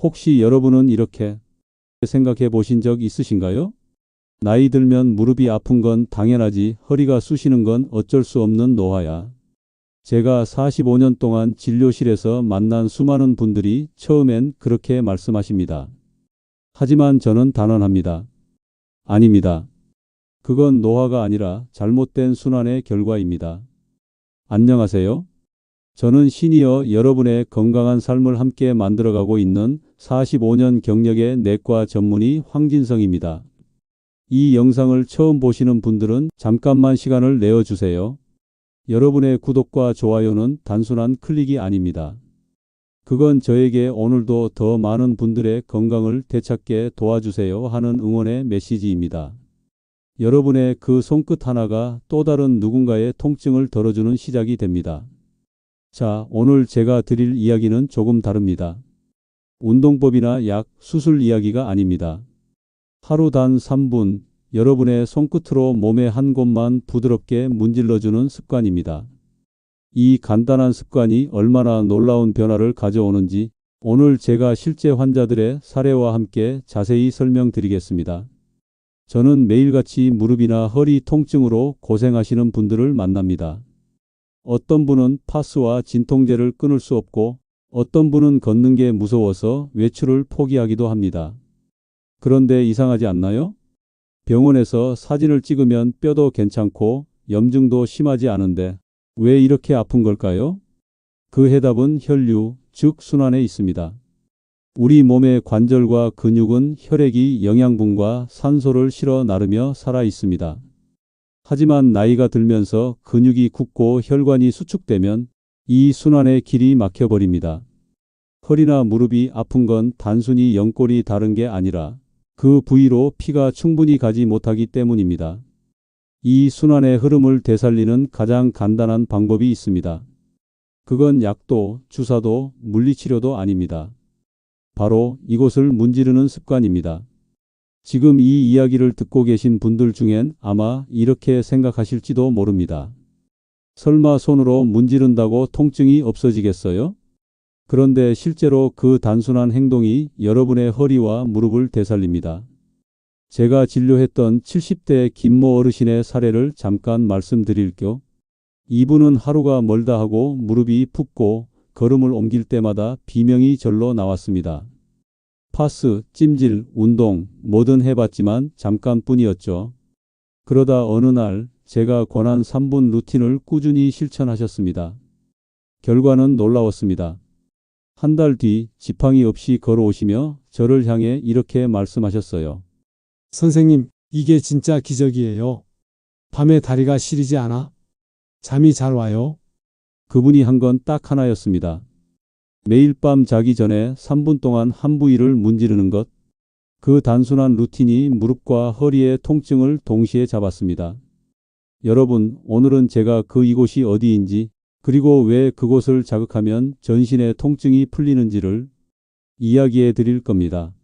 혹시 여러분은 이렇게 생각해 보신 적 있으신가요? 나이 들면 무릎이 아픈 건 당연하지 허리가 쑤시는 건 어쩔 수 없는 노화야. 제가 45년 동안 진료실에서 만난 수많은 분들이 처음엔 그렇게 말씀하십니다. 하지만 저는 단언합니다. 아닙니다. 그건 노화가 아니라 잘못된 순환의 결과입니다. 안녕하세요. 저는 시니어 여러분의 건강한 삶을 함께 만들어가고 있는 45년 경력의 내과 전문의 황진성입니다. 이 영상을 처음 보시는 분들은 잠깐만 시간을 내어주세요. 여러분의 구독과 좋아요는 단순한 클릭이 아닙니다. 그건 저에게 오늘도 더 많은 분들의 건강을 되찾게 도와주세요 하는 응원의 메시지입니다. 여러분의 그 손끝 하나가 또 다른 누군가의 통증을 덜어주는 시작이 됩니다. 자, 오늘 제가 드릴 이야기는 조금 다릅니다. 운동법이나 약, 수술 이야기가 아닙니다. 하루 단 3분 여러분의 손끝으로 몸의 한 곳만 부드럽게 문질러주는 습관입니다. 이 간단한 습관이 얼마나 놀라운 변화를 가져오는지 오늘 제가 실제 환자들의 사례와 함께 자세히 설명드리겠습니다. 저는 매일같이 무릎이나 허리 통증으로 고생하시는 분들을 만납니다. 어떤 분은 파스와 진통제를 끊을 수 없고 어떤 분은 걷는 게 무서워서 외출을 포기하기도 합니다. 그런데 이상하지 않나요? 병원에서 사진을 찍으면 뼈도 괜찮고 염증도 심하지 않은데 왜 이렇게 아픈 걸까요? 그 해답은 혈류, 즉 순환에 있습니다. 우리 몸의 관절과 근육은 혈액이 영양분과 산소를 실어 나르며 살아 있습니다. 하지만 나이가 들면서 근육이 굳고 혈관이 수축되면 이 순환의 길이 막혀버립니다. 허리나 무릎이 아픈 건 단순히 연골이 다른 게 아니라 그 부위로 피가 충분히 가지 못하기 때문입니다. 이 순환의 흐름을 되살리는 가장 간단한 방법이 있습니다. 그건 약도, 주사도, 물리치료도 아닙니다. 바로 이곳을 문지르는 습관입니다. 지금 이 이야기를 듣고 계신 분들 중엔 아마 이렇게 생각하실지도 모릅니다. 설마 손으로 문지른다고 통증이 없어지겠어요? 그런데 실제로 그 단순한 행동이 여러분의 허리와 무릎을 되살립니다. 제가 진료했던 70대 김모 어르신의 사례를 잠깐 말씀드릴게요. 이분은 하루가 멀다 하고 무릎이 붓고 걸음을 옮길 때마다 비명이 절로 나왔습니다. 파스, 찜질, 운동 뭐든 해봤지만 잠깐뿐이었죠. 그러다 어느 날 제가 권한 3분 루틴을 꾸준히 실천하셨습니다. 결과는 놀라웠습니다. 한 달 뒤 지팡이 없이 걸어오시며 저를 향해 이렇게 말씀하셨어요. 선생님, 이게 진짜 기적이에요. 밤에 다리가 시리지 않아? 잠이 잘 와요? 그분이 한 건 딱 하나였습니다. 매일 밤 자기 전에 3분 동안 한 부위를 문지르는 것. 그 단순한 루틴이 무릎과 허리의 통증을 동시에 잡았습니다. 여러분, 오늘은 제가 그 이곳이 어디인지, 그리고 왜 그곳을 자극하면 전신의 통증이 풀리는지를 이야기해 드릴 겁니다.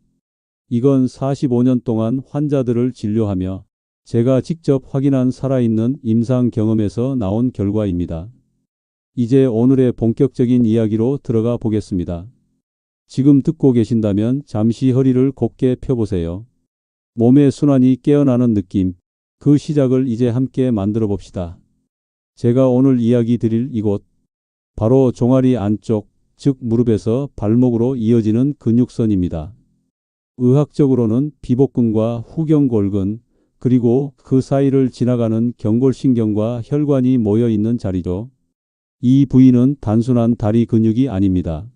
이건 45년 동안 환자들을 진료하며 제가 직접 확인한 살아있는 임상 경험에서 나온 결과입니다. 이제 오늘의 본격적인 이야기로 들어가 보겠습니다. 지금 듣고 계신다면 잠시 허리를 곧게 펴보세요. 몸의 순환이 깨어나는 느낌, 그 시작을 이제 함께 만들어 봅시다. 제가 오늘 이야기 드릴 이곳, 바로 종아리 안쪽, 즉 무릎에서 발목으로 이어지는 근육선입니다. 의학적으로는 비복근과 후경골근, 그리고 그 사이를 지나가는 경골신경과 혈관이 모여 있는 자리죠. 이 부위는 단순한 다리 근육이 아닙니다.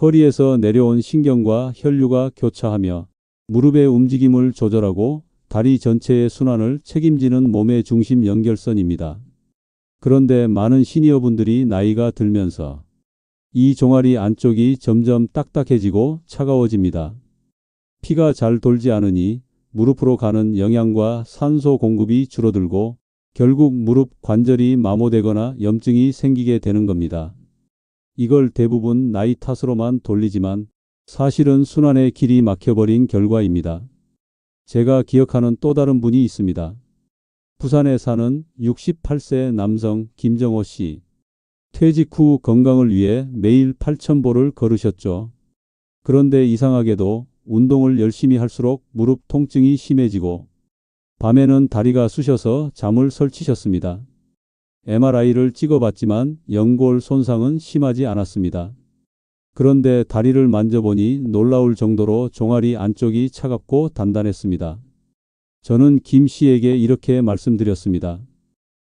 허리에서 내려온 신경과 혈류가 교차하며 무릎의 움직임을 조절하고 다리 전체의 순환을 책임지는 몸의 중심 연결선입니다. 그런데 많은 시니어분들이 나이가 들면서 이 종아리 안쪽이 점점 딱딱해지고 차가워집니다. 피가 잘 돌지 않으니 무릎으로 가는 영양과 산소 공급이 줄어들고 결국 무릎 관절이 마모되거나 염증이 생기게 되는 겁니다. 이걸 대부분 나이 탓으로만 돌리지만 사실은 순환의 길이 막혀버린 결과입니다. 제가 기억하는 또 다른 분이 있습니다. 부산에 사는 68세 남성 김정호 씨. 퇴직 후 건강을 위해 매일 8,000보를 걸으셨죠. 그런데 이상하게도 운동을 열심히 할수록 무릎 통증이 심해지고 밤에는 다리가 쑤셔서 잠을 설치셨습니다. MRI를 찍어봤지만 연골 손상은 심하지 않았습니다. 그런데 다리를 만져보니 놀라울 정도로 종아리 안쪽이 차갑고 단단했습니다. 저는 김 씨에게 이렇게 말씀드렸습니다.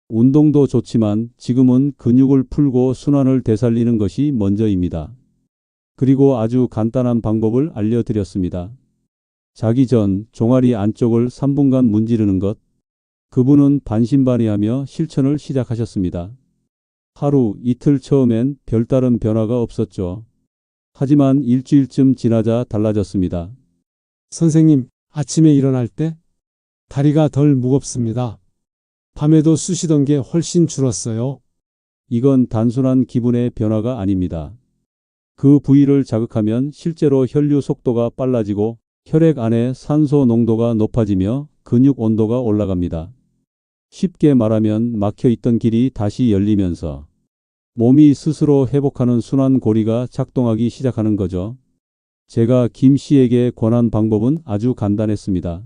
운동도 좋지만 지금은 근육을 풀고 순환을 되살리는 것이 먼저입니다. 그리고 아주 간단한 방법을 알려드렸습니다. 자기 전 종아리 안쪽을 3분간 문지르는 것. 그분은 반신반의하며 실천을 시작하셨습니다. 하루 이틀 처음엔 별다른 변화가 없었죠. 하지만 일주일쯤 지나자 달라졌습니다. 선생님, 아침에 일어날 때 다리가 덜 무겁습니다. 밤에도 쑤시던 게 훨씬 줄었어요. 이건 단순한 기분의 변화가 아닙니다. 그 부위를 자극하면 실제로 혈류 속도가 빨라지고 혈액 안에 산소 농도가 높아지며 근육 온도가 올라갑니다. 쉽게 말하면 막혀 있던 길이 다시 열리면서 몸이 스스로 회복하는 순환 고리가 작동하기 시작하는 거죠. 제가 김 씨에게 권한 방법은 아주 간단했습니다.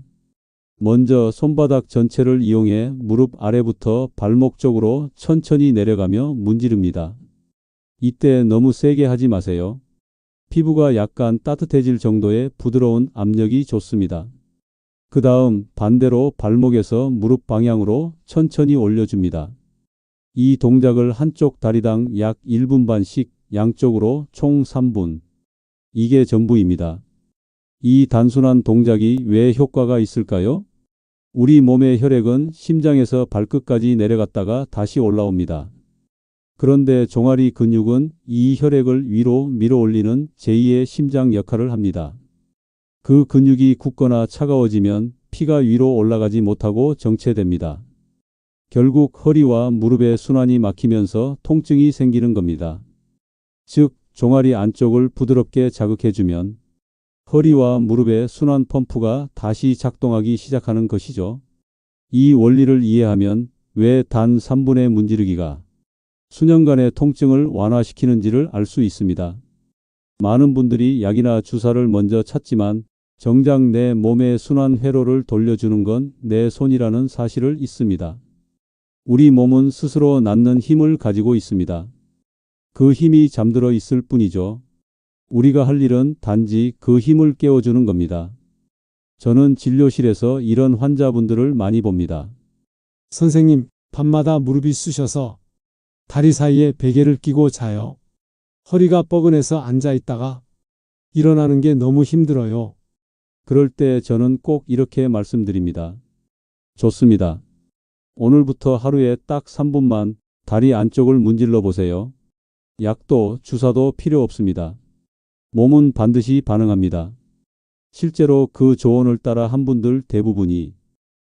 먼저 손바닥 전체를 이용해 무릎 아래부터 발목 쪽으로 천천히 내려가며 문지릅니다. 이때 너무 세게 하지 마세요. 피부가 약간 따뜻해질 정도의 부드러운 압력이 좋습니다. 그 다음 반대로 발목에서 무릎 방향으로 천천히 올려줍니다. 이 동작을 한쪽 다리당 약 1분 반씩 양쪽으로 총 3분. 이게 전부입니다. 이 단순한 동작이 왜 효과가 있을까요? 우리 몸의 혈액은 심장에서 발끝까지 내려갔다가 다시 올라옵니다. 그런데 종아리 근육은 이 혈액을 위로 밀어 올리는 제2의 심장 역할을 합니다. 그 근육이 굳거나 차가워지면 피가 위로 올라가지 못하고 정체됩니다. 결국 허리와 무릎의 순환이 막히면서 통증이 생기는 겁니다. 즉, 종아리 안쪽을 부드럽게 자극해주면 허리와 무릎의 순환 펌프가 다시 작동하기 시작하는 것이죠. 이 원리를 이해하면 왜 단 3분의 문지르기가 수년간의 통증을 완화시키는지를 알 수 있습니다. 많은 분들이 약이나 주사를 먼저 찾지만 정작 내 몸의 순환 회로를 돌려주는 건 내 손이라는 사실을 잊습니다. 우리 몸은 스스로 낳는 힘을 가지고 있습니다. 그 힘이 잠들어 있을 뿐이죠. 우리가 할 일은 단지 그 힘을 깨워주는 겁니다. 저는 진료실에서 이런 환자분들을 많이 봅니다. 선생님, 밤마다 무릎이 쑤셔서 다리 사이에 베개를 끼고 자요. 허리가 뻐근해서 앉아 있다가 일어나는 게 너무 힘들어요. 그럴 때 저는 꼭 이렇게 말씀드립니다. 좋습니다. 오늘부터 하루에 딱 3분만 다리 안쪽을 문질러 보세요. 약도 주사도 필요 없습니다. 몸은 반드시 반응합니다. 실제로 그 조언을 따라 한 분들 대부분이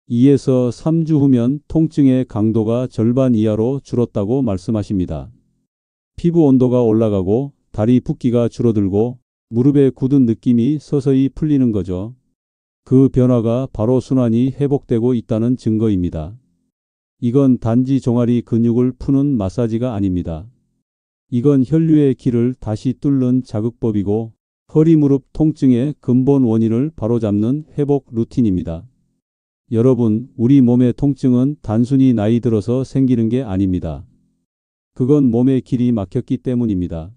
2에서 3주 후면 통증의 강도가 절반 이하로 줄었다고 말씀하십니다. 피부 온도가 올라가고 다리 붓기가 줄어들고 무릎에 굳은 느낌이 서서히 풀리는 거죠. 그 변화가 바로 순환이 회복되고 있다는 증거입니다. 이건 단지 종아리 근육을 푸는 마사지가 아닙니다. 이건 혈류의 길을 다시 뚫는 자극법이고 허리 무릎 통증의 근본 원인을 바로잡는 회복 루틴입니다. 여러분, 우리 몸의 통증은 단순히 나이 들어서 생기는 게 아닙니다. 그건 몸의 길이 막혔기 때문입니다.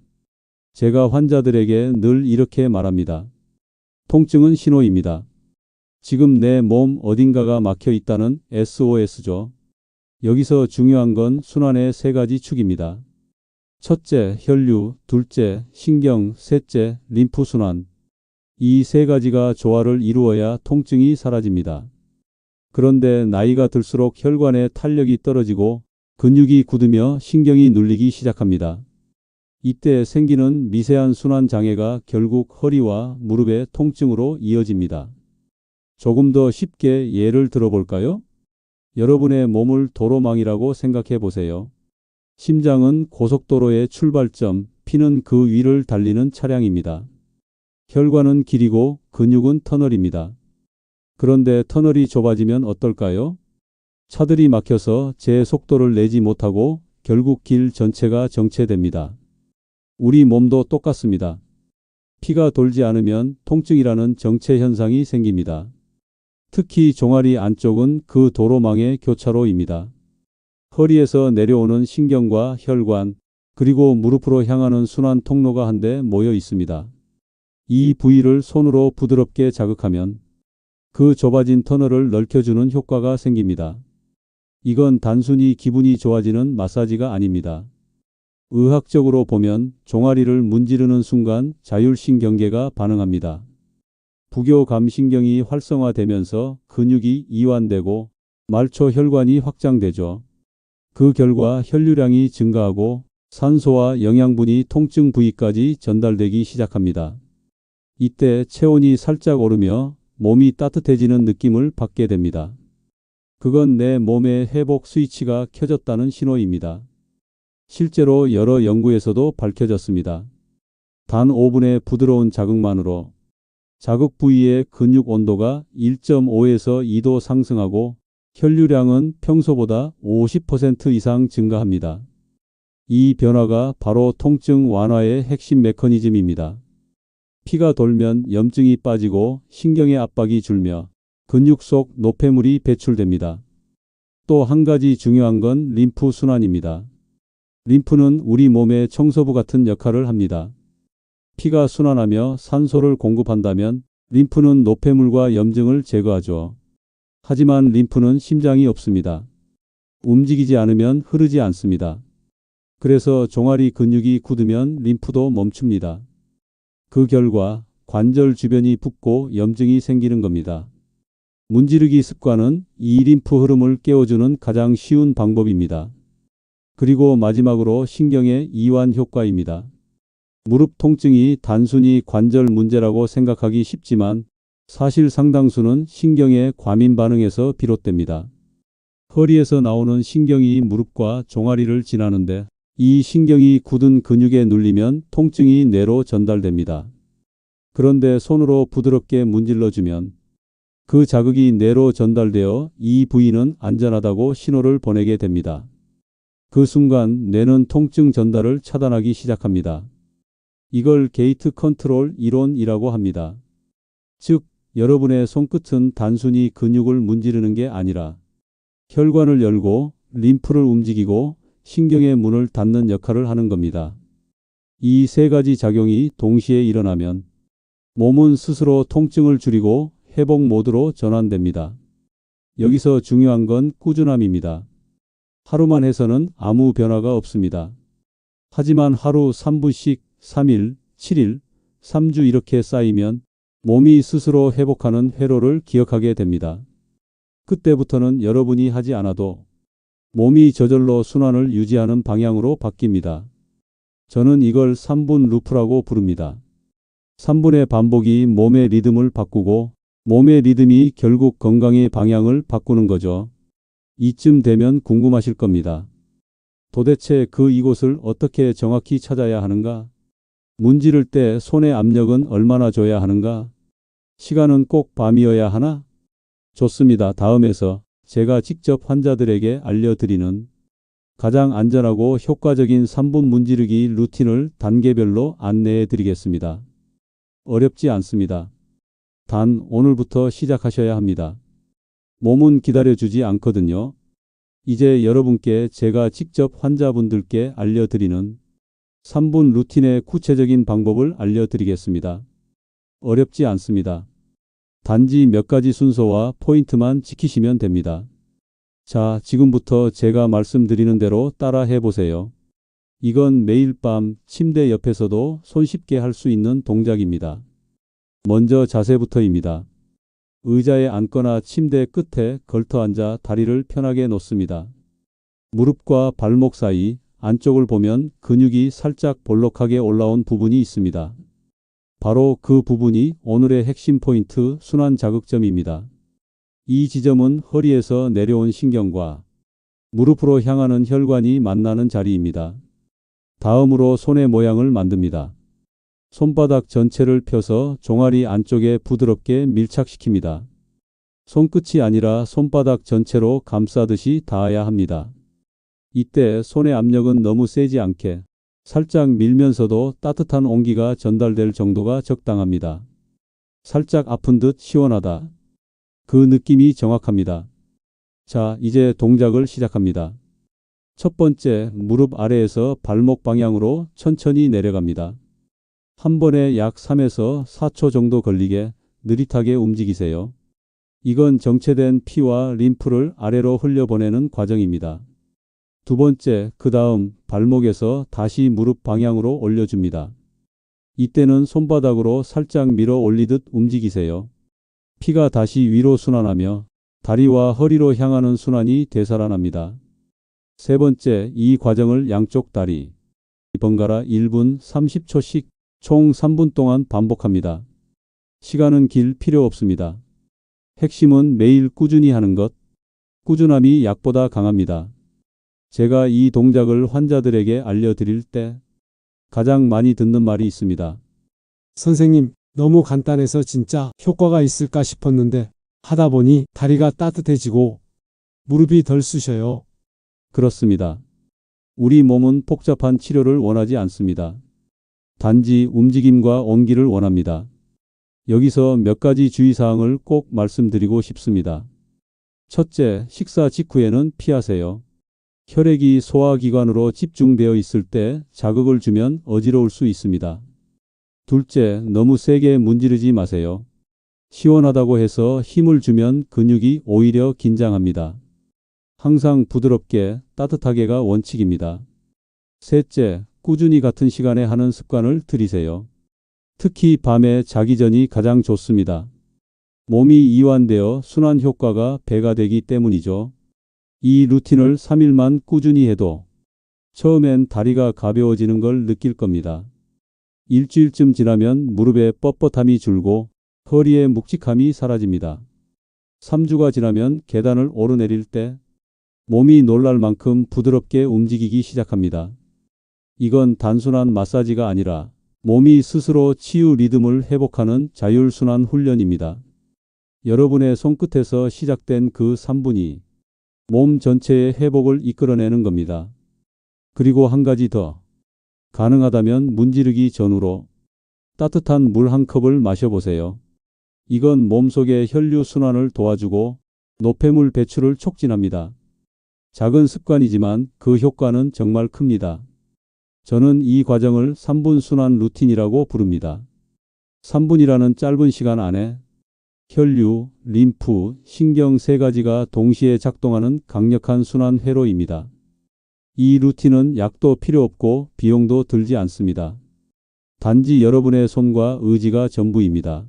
제가 환자들에게 늘 이렇게 말합니다. 통증은 신호입니다. 지금 내 몸 어딘가가 막혀 있다는 SOS죠. 여기서 중요한 건 순환의 세 가지 축입니다. 첫째, 혈류, 둘째, 신경, 셋째, 림프 순환. 이 세 가지가 조화를 이루어야 통증이 사라집니다. 그런데 나이가 들수록 혈관의 탄력이 떨어지고 근육이 굳으며 신경이 눌리기 시작합니다. 이때 생기는 미세한 순환 장애가 결국 허리와 무릎의 통증으로 이어집니다. 조금 더 쉽게 예를 들어볼까요? 여러분의 몸을 도로망이라고 생각해 보세요. 심장은 고속도로의 출발점, 피는 그 위를 달리는 차량입니다. 혈관은 길이고 근육은 터널입니다. 그런데 터널이 좁아지면 어떨까요? 차들이 막혀서 제 속도를 내지 못하고 결국 길 전체가 정체됩니다. 우리 몸도 똑같습니다. 피가 돌지 않으면 통증이라는 정체 현상이 생깁니다. 특히 종아리 안쪽은 그 도로망의 교차로입니다. 허리에서 내려오는 신경과 혈관, 그리고 무릎으로 향하는 순환 통로가 한데 모여 있습니다. 이 부위를 손으로 부드럽게 자극하면 그 좁아진 터널을 넓혀주는 효과가 생깁니다. 이건 단순히 기분이 좋아지는 마사지가 아닙니다. 의학적으로 보면 종아리를 문지르는 순간 자율신경계가 반응합니다. 부교감신경이 활성화되면서 근육이 이완되고 말초 혈관이 확장되죠. 그 결과 혈류량이 증가하고 산소와 영양분이 통증 부위까지 전달되기 시작합니다. 이때 체온이 살짝 오르며 몸이 따뜻해지는 느낌을 받게 됩니다. 그건 내 몸의 회복 스위치가 켜졌다는 신호입니다. 실제로 여러 연구에서도 밝혀졌습니다. 단 5분의 부드러운 자극만으로 자극 부위의 근육 온도가 1.5에서 2도 상승하고 혈류량은 평소보다 50% 이상 증가합니다. 이 변화가 바로 통증 완화의 핵심 메커니즘입니다. 피가 돌면 염증이 빠지고 신경의 압박이 줄며 근육 속 노폐물이 배출됩니다. 또 한 가지 중요한 건 림프 순환입니다. 림프는 우리 몸의 청소부 같은 역할을 합니다. 피가 순환하며 산소를 공급한다면 림프는 노폐물과 염증을 제거하죠. 하지만 림프는 심장이 없습니다. 움직이지 않으면 흐르지 않습니다. 그래서 종아리 근육이 굳으면 림프도 멈춥니다. 그 결과 관절 주변이 붓고 염증이 생기는 겁니다. 문지르기 습관은 이 림프 흐름을 깨워주는 가장 쉬운 방법입니다. 그리고 마지막으로 신경의 이완 효과입니다. 무릎 통증이 단순히 관절 문제라고 생각하기 쉽지만 사실 상당수는 신경의 과민 반응에서 비롯됩니다. 허리에서 나오는 신경이 무릎과 종아리를 지나는데 이 신경이 굳은 근육에 눌리면 통증이 뇌로 전달됩니다. 그런데 손으로 부드럽게 문질러주면 그 자극이 뇌로 전달되어 이 부위는 안전하다고 신호를 보내게 됩니다. 그 순간 뇌는 통증 전달을 차단하기 시작합니다. 이걸 게이트 컨트롤 이론이라고 합니다. 즉, 여러분의 손끝은 단순히 근육을 문지르는 게 아니라 혈관을 열고 림프를 움직이고 신경의 문을 닫는 역할을 하는 겁니다. 이 세 가지 작용이 동시에 일어나면 몸은 스스로 통증을 줄이고 회복 모드로 전환됩니다. 여기서 중요한 건 꾸준함입니다. 하루만 해서는 아무 변화가 없습니다. 하지만 하루 3분씩 3일, 7일, 3주 이렇게 쌓이면 몸이 스스로 회복하는 회로를 기억하게 됩니다. 그때부터는 여러분이 하지 않아도 몸이 저절로 순환을 유지하는 방향으로 바뀝니다. 저는 이걸 3분 루프라고 부릅니다. 3분의 반복이 몸의 리듬을 바꾸고 몸의 리듬이 결국 건강의 방향을 바꾸는 거죠. 이쯤 되면 궁금하실 겁니다. 도대체 그 이곳을 어떻게 정확히 찾아야 하는가? 문지를 때 손의 압력은 얼마나 줘야 하는가? 시간은 꼭 밤이어야 하나? 좋습니다. 다음에서 제가 직접 환자들에게 알려드리는 가장 안전하고 효과적인 3분 문지르기 루틴을 단계별로 안내해 드리겠습니다. 어렵지 않습니다. 단 오늘부터 시작하셔야 합니다. 몸은 기다려주지 않거든요. 이제 여러분께 제가 직접 환자분들께 알려드리는 3분 루틴의 구체적인 방법을 알려드리겠습니다. 어렵지 않습니다. 단지 몇 가지 순서와 포인트만 지키시면 됩니다. 자, 지금부터 제가 말씀드리는 대로 따라 해보세요. 이건 매일 밤 침대 옆에서도 손쉽게 할 수 있는 동작입니다. 먼저 자세부터입니다. 의자에 앉거나 침대 끝에 걸터 앉아 다리를 편하게 놓습니다. 무릎과 발목 사이 안쪽을 보면 근육이 살짝 볼록하게 올라온 부분이 있습니다. 바로 그 부분이 오늘의 핵심 포인트 순환 자극점입니다. 이 지점은 허리에서 내려온 신경과 무릎으로 향하는 혈관이 만나는 자리입니다. 다음으로 손의 모양을 만듭니다. 손바닥 전체를 펴서 종아리 안쪽에 부드럽게 밀착시킵니다. 손끝이 아니라 손바닥 전체로 감싸듯이 닿아야 합니다. 이때 손의 압력은 너무 세지 않게 살짝 밀면서도 따뜻한 온기가 전달될 정도가 적당합니다. 살짝 아픈 듯 시원하다. 그 느낌이 정확합니다. 자, 이제 동작을 시작합니다. 첫 번째, 무릎 아래에서 발목 방향으로 천천히 내려갑니다. 한 번에 약 3에서 4초 정도 걸리게 느릿하게 움직이세요. 이건 정체된 피와 림프를 아래로 흘려보내는 과정입니다. 두 번째, 그 다음 발목에서 다시 무릎 방향으로 올려줍니다. 이때는 손바닥으로 살짝 밀어 올리듯 움직이세요. 피가 다시 위로 순환하며 다리와 허리로 향하는 순환이 되살아납니다. 세 번째, 이 과정을 양쪽 다리 번갈아 1분 30초씩 총 3분 동안 반복합니다. 시간은 길 필요 없습니다. 핵심은 매일 꾸준히 하는 것. 꾸준함이 약보다 강합니다. 제가 이 동작을 환자들에게 알려드릴 때 가장 많이 듣는 말이 있습니다. 선생님, 너무 간단해서 진짜 효과가 있을까 싶었는데 하다 보니 다리가 따뜻해지고 무릎이 덜 쑤셔요. 그렇습니다. 우리 몸은 복잡한 치료를 원하지 않습니다. 단지 움직임과 온기를 원합니다. 여기서 몇 가지 주의사항을 꼭 말씀드리고 싶습니다. 첫째, 식사 직후에는 피하세요. 혈액이 소화기관으로 집중되어 있을 때 자극을 주면 어지러울 수 있습니다. 둘째, 너무 세게 문지르지 마세요. 시원하다고 해서 힘을 주면 근육이 오히려 긴장합니다. 항상 부드럽게 따뜻하게가 원칙입니다. 셋째, 꾸준히 같은 시간에 하는 습관을 들이세요. 특히 밤에 자기 전이 가장 좋습니다. 몸이 이완되어 순환 효과가 배가 되기 때문이죠. 이 루틴을 3일만 꾸준히 해도 처음엔 다리가 가벼워지는 걸 느낄 겁니다. 일주일쯤 지나면 무릎의 뻣뻣함이 줄고 허리의 묵직함이 사라집니다. 3주가 지나면 계단을 오르내릴 때 몸이 놀랄 만큼 부드럽게 움직이기 시작합니다. 이건 단순한 마사지가 아니라 몸이 스스로 치유 리듬을 회복하는 자율순환 훈련입니다. 여러분의 손끝에서 시작된 그 3분이 몸 전체의 회복을 이끌어내는 겁니다. 그리고 한 가지 더. 가능하다면 문지르기 전후로 따뜻한 물 한 컵을 마셔보세요. 이건 몸속의 혈류 순환을 도와주고 노폐물 배출을 촉진합니다. 작은 습관이지만 그 효과는 정말 큽니다. 저는 이 과정을 3분 순환 루틴이라고 부릅니다. 3분이라는 짧은 시간 안에 혈류, 림프, 신경 세 가지가 동시에 작동하는 강력한 순환 회로입니다. 이 루틴은 약도 필요 없고 비용도 들지 않습니다. 단지 여러분의 손과 의지가 전부입니다.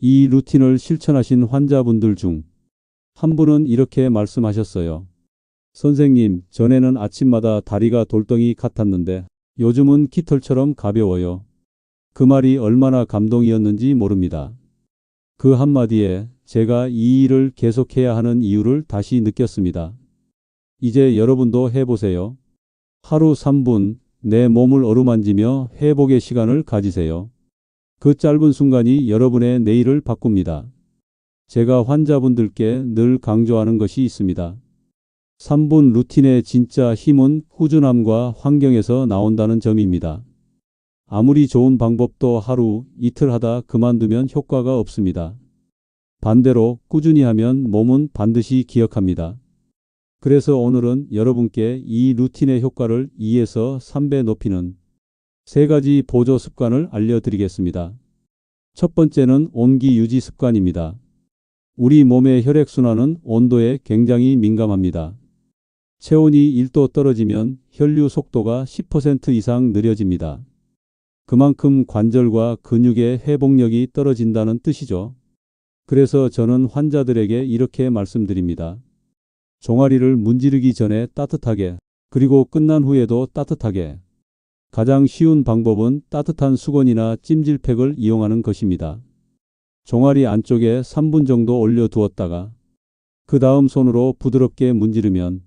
이 루틴을 실천하신 환자분들 중 한 분은 이렇게 말씀하셨어요. 선생님, 전에는 아침마다 다리가 돌덩이 같았는데 요즘은 깃털처럼 가벼워요. 그 말이 얼마나 감동이었는지 모릅니다. 그 한마디에 제가 이 일을 계속해야 하는 이유를 다시 느꼈습니다. 이제 여러분도 해보세요. 하루 3분 내 몸을 어루만지며 회복의 시간을 가지세요. 그 짧은 순간이 여러분의 내일을 바꿉니다. 제가 환자분들께 늘 강조하는 것이 있습니다. 3분 루틴의 진짜 힘은 꾸준함과 환경에서 나온다는 점입니다. 아무리 좋은 방법도 하루, 이틀 하다 그만두면 효과가 없습니다. 반대로 꾸준히 하면 몸은 반드시 기억합니다. 그래서 오늘은 여러분께 이 루틴의 효과를 2에서 3배 높이는 세 가지 보조 습관을 알려드리겠습니다. 첫 번째는 온기 유지 습관입니다. 우리 몸의 혈액순환은 온도에 굉장히 민감합니다. 체온이 1도 떨어지면 혈류 속도가 10% 이상 느려집니다. 그만큼 관절과 근육의 회복력이 떨어진다는 뜻이죠. 그래서 저는 환자들에게 이렇게 말씀드립니다. 종아리를 문지르기 전에 따뜻하게, 그리고 끝난 후에도 따뜻하게. 가장 쉬운 방법은 따뜻한 수건이나 찜질팩을 이용하는 것입니다. 종아리 안쪽에 3분 정도 올려두었다가 그 다음 손으로 부드럽게 문지르면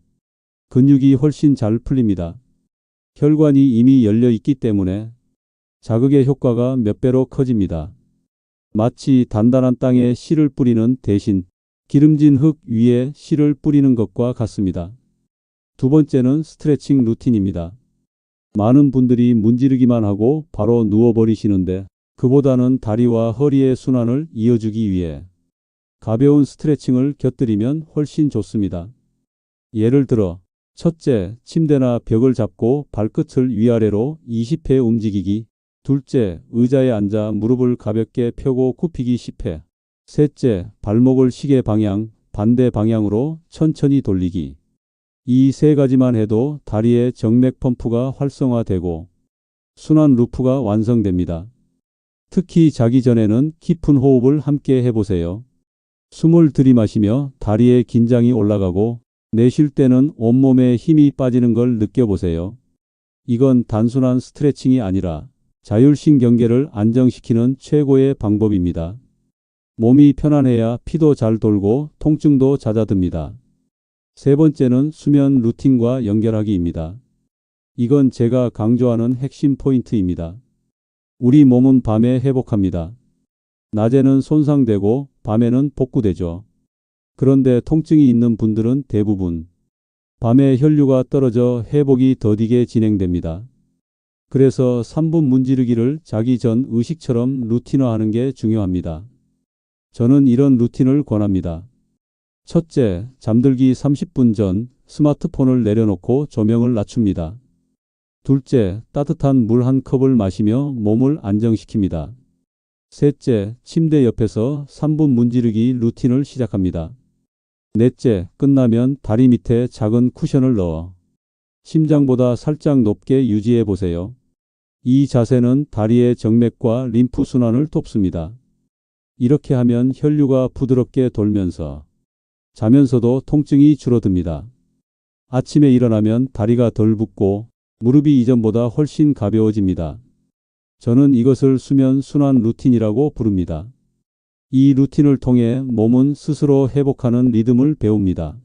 근육이 훨씬 잘 풀립니다. 혈관이 이미 열려 있기 때문에 자극의 효과가 몇 배로 커집니다. 마치 단단한 땅에 씨를 뿌리는 대신 기름진 흙 위에 씨를 뿌리는 것과 같습니다. 두 번째는 스트레칭 루틴입니다. 많은 분들이 문지르기만 하고 바로 누워버리시는데 그보다는 다리와 허리의 순환을 이어주기 위해 가벼운 스트레칭을 곁들이면 훨씬 좋습니다. 예를 들어 첫째, 침대나 벽을 잡고 발끝을 위아래로 20회 움직이기. 둘째, 의자에 앉아 무릎을 가볍게 펴고 굽히기 10회. 셋째, 발목을 시계 방향, 반대 방향으로 천천히 돌리기. 이 세 가지만 해도 다리의 정맥 펌프가 활성화되고 순환 루프가 완성됩니다. 특히 자기 전에는 깊은 호흡을 함께 해보세요. 숨을 들이마시며 다리의 긴장이 올라가고 내쉴 때는 온몸에 힘이 빠지는 걸 느껴보세요. 이건 단순한 스트레칭이 아니라 자율신경계를 안정시키는 최고의 방법입니다. 몸이 편안해야 피도 잘 돌고 통증도 잦아듭니다. 세 번째는 수면 루틴과 연결하기입니다. 이건 제가 강조하는 핵심 포인트입니다. 우리 몸은 밤에 회복합니다. 낮에는 손상되고 밤에는 복구되죠. 그런데 통증이 있는 분들은 대부분 밤에 혈류가 떨어져 회복이 더디게 진행됩니다. 그래서 3분 문지르기를 자기 전 의식처럼 루틴화하는 게 중요합니다. 저는 이런 루틴을 권합니다. 첫째, 잠들기 30분 전 스마트폰을 내려놓고 조명을 낮춥니다. 둘째, 따뜻한 물 한 컵을 마시며 몸을 안정시킵니다. 셋째, 침대 옆에서 3분 문지르기 루틴을 시작합니다. 넷째, 끝나면 다리 밑에 작은 쿠션을 넣어 심장보다 살짝 높게 유지해 보세요. 이 자세는 다리의 정맥과 림프 순환을 돕습니다. 이렇게 하면 혈류가 부드럽게 돌면서 자면서도 통증이 줄어듭니다. 아침에 일어나면 다리가 덜 붓고 무릎이 이전보다 훨씬 가벼워집니다. 저는 이것을 수면 순환 루틴이라고 부릅니다. 이 루틴을 통해 몸은 스스로 회복하는 리듬을 배웁니다.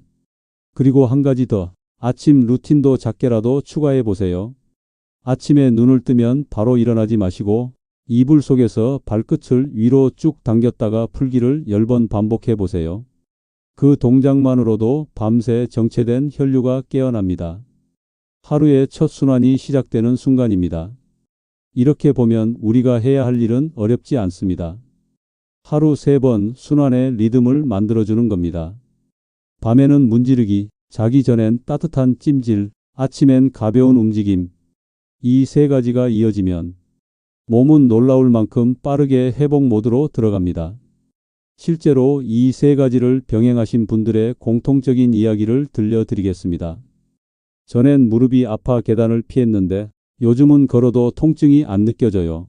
그리고 한 가지 더, 아침 루틴도 작게라도 추가해 보세요. 아침에 눈을 뜨면 바로 일어나지 마시고 이불 속에서 발끝을 위로 쭉 당겼다가 풀기를 10번 반복해 보세요. 그 동작만으로도 밤새 정체된 혈류가 깨어납니다. 하루의 첫 순환이 시작되는 순간입니다. 이렇게 보면 우리가 해야 할 일은 어렵지 않습니다. 하루 세 번 순환의 리듬을 만들어주는 겁니다. 밤에는 문지르기, 자기 전엔 따뜻한 찜질, 아침엔 가벼운 움직임. 이 세 가지가 이어지면 몸은 놀라울 만큼 빠르게 회복 모드로 들어갑니다. 실제로 이 세 가지를 병행하신 분들의 공통적인 이야기를 들려드리겠습니다. 전엔 무릎이 아파 계단을 피했는데 요즘은 걸어도 통증이 안 느껴져요.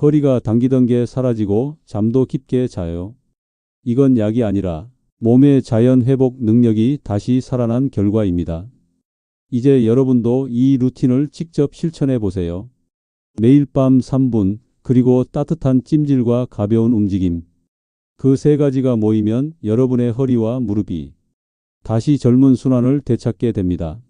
허리가 당기던 게 사라지고 잠도 깊게 자요. 이건 약이 아니라 몸의 자연 회복 능력이 다시 살아난 결과입니다. 이제 여러분도 이 루틴을 직접 실천해 보세요. 매일 밤 3분, 그리고 따뜻한 찜질과 가벼운 움직임. 그 세 가지가 모이면 여러분의 허리와 무릎이 다시 젊은 순환을 되찾게 됩니다.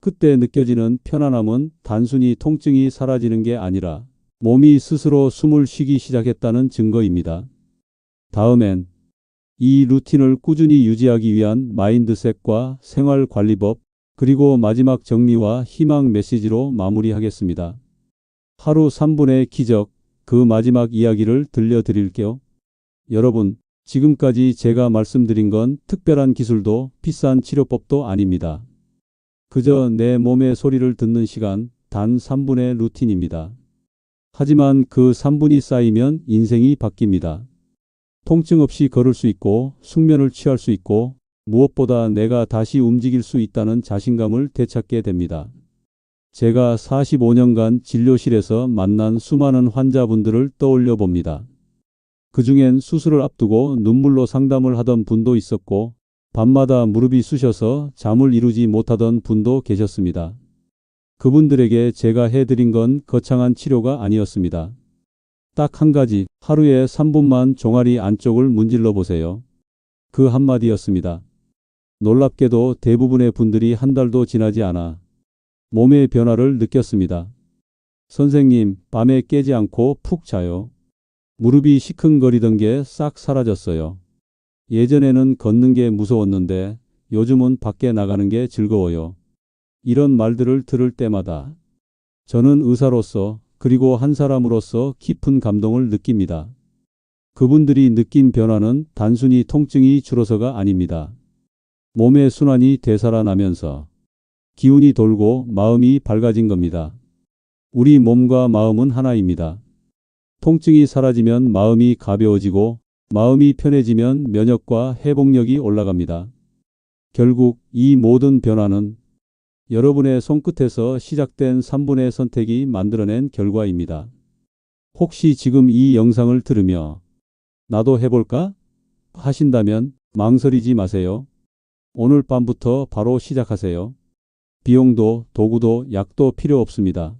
그때 느껴지는 편안함은 단순히 통증이 사라지는 게 아니라 몸이 스스로 숨을 쉬기 시작했다는 증거입니다. 다음엔 이 루틴을 꾸준히 유지하기 위한 마인드셋과 생활관리법, 그리고 마지막 정리와 희망 메시지로 마무리하겠습니다. 하루 3분의 기적, 그 마지막 이야기를 들려드릴게요. 여러분, 지금까지 제가 말씀드린 건 특별한 기술도 비싼 치료법도 아닙니다. 그저 내 몸의 소리를 듣는 시간 단 3분의 루틴입니다. 하지만 그 3분이 쌓이면 인생이 바뀝니다. 통증 없이 걸을 수 있고 숙면을 취할 수 있고 무엇보다 내가 다시 움직일 수 있다는 자신감을 되찾게 됩니다. 제가 45년간 진료실에서 만난 수많은 환자분들을 떠올려 봅니다. 그 중엔 수술을 앞두고 눈물로 상담을 하던 분도 있었고 밤마다 무릎이 쑤셔서 잠을 이루지 못하던 분도 계셨습니다. 그분들에게 제가 해드린 건 거창한 치료가 아니었습니다. 딱 한 가지, 하루에 3분만 종아리 안쪽을 문질러 보세요. 그 한마디였습니다. 놀랍게도 대부분의 분들이 한 달도 지나지 않아 몸의 변화를 느꼈습니다. 선생님, 밤에 깨지 않고 푹 자요. 무릎이 시큰거리던 게 싹 사라졌어요. 예전에는 걷는 게 무서웠는데 요즘은 밖에 나가는 게 즐거워요. 이런 말들을 들을 때마다 저는 의사로서 그리고 한 사람으로서 깊은 감동을 느낍니다. 그분들이 느낀 변화는 단순히 통증이 줄어서가 아닙니다. 몸의 순환이 되살아나면서 기운이 돌고 마음이 밝아진 겁니다. 우리 몸과 마음은 하나입니다. 통증이 사라지면 마음이 가벼워지고 마음이 편해지면 면역과 회복력이 올라갑니다. 결국 이 모든 변화는 여러분의 손끝에서 시작된 3분의 선택이 만들어낸 결과입니다. 혹시 지금 이 영상을 들으며 나도 해볼까? 하신다면 망설이지 마세요. 오늘 밤부터 바로 시작하세요. 비용도 도구도 약도 필요 없습니다.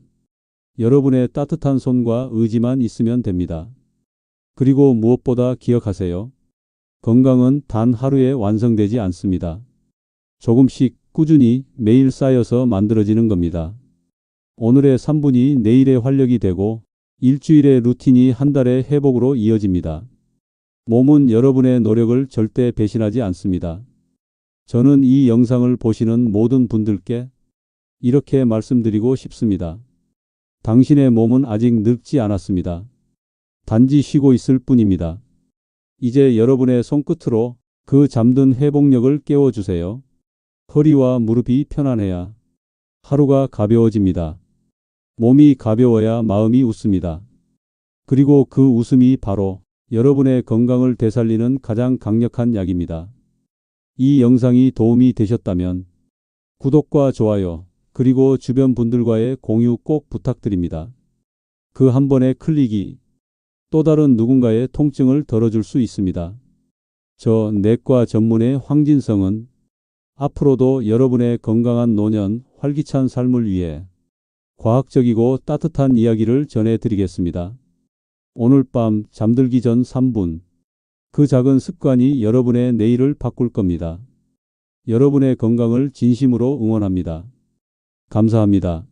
여러분의 따뜻한 손과 의지만 있으면 됩니다. 그리고 무엇보다 기억하세요. 건강은 단 하루에 완성되지 않습니다. 조금씩 꾸준히 매일 쌓여서 만들어지는 겁니다. 오늘의 3분이 내일의 활력이 되고 일주일의 루틴이 한 달의 회복으로 이어집니다. 몸은 여러분의 노력을 절대 배신하지 않습니다. 저는 이 영상을 보시는 모든 분들께 이렇게 말씀드리고 싶습니다. 당신의 몸은 아직 늙지 않았습니다. 단지 쉬고 있을 뿐입니다. 이제 여러분의 손끝으로 그 잠든 회복력을 깨워주세요. 허리와 무릎이 편안해야 하루가 가벼워집니다. 몸이 가벼워야 마음이 웃습니다. 그리고 그 웃음이 바로 여러분의 건강을 되살리는 가장 강력한 약입니다. 이 영상이 도움이 되셨다면 구독과 좋아요, 그리고 주변 분들과의 공유 꼭 부탁드립니다. 그 한 번의 클릭이 또 다른 누군가의 통증을 덜어줄 수 있습니다. 저 내과 전문의 황진성은 앞으로도 여러분의 건강한 노년, 활기찬 삶을 위해 과학적이고 따뜻한 이야기를 전해드리겠습니다. 오늘 밤 잠들기 전 3분. 그 작은 습관이 여러분의 내일을 바꿀 겁니다. 여러분의 건강을 진심으로 응원합니다. 감사합니다.